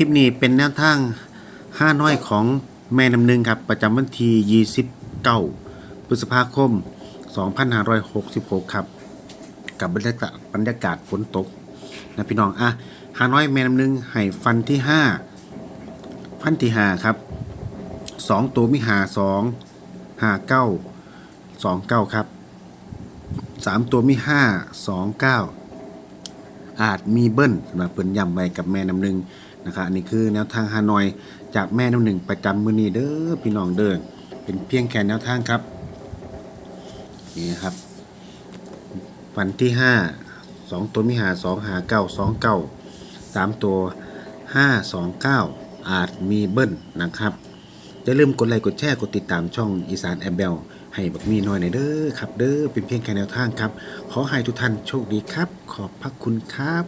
ลิปนี้เป็นแนวทางห้าน้อยของแม่น้ำหนึ่งครับ ประจำวันที่29พฤษภาคม 2566 ครับ กับบรรยากาศบรรยากาศฝนตกนะพี่น้องอะห้าน้อยแม่น้ำหนึ่งให้ฟันที่ 5 ฟันที่ 5 ครับ 2 ตัวมีหา2 5 9 2 9 ครับ 3 ตัวมี5 2 9 อาจมีเบิ้ลสำหรับเพิ่นย้ำไว้กับแม่น้ำหนึ่งนะครับอันนี้คือแนวทางฮานอยจากแม่น้ำหนึ่งประจำมือนี้เด้อพี่น้องเด้อเป็นเพียงแค่แนวทางครับนี่นครับ วันที่ห้าสองตัวมีหาสองหาเก้าสองเก้าสามตัวห้าสองเก้าอาจมีเบิ้ลนะครับ อย่าลืมกดไลค์กดแชร์กดติดตามช่องอีสานแอมเบลให้บักมีน้อยหน่อยเด้อครับ เด้อเป็นเพียงแค่แนวทางครับ ขอให้ทุกท่านโชคดีครับ ขอบพระคุณครับ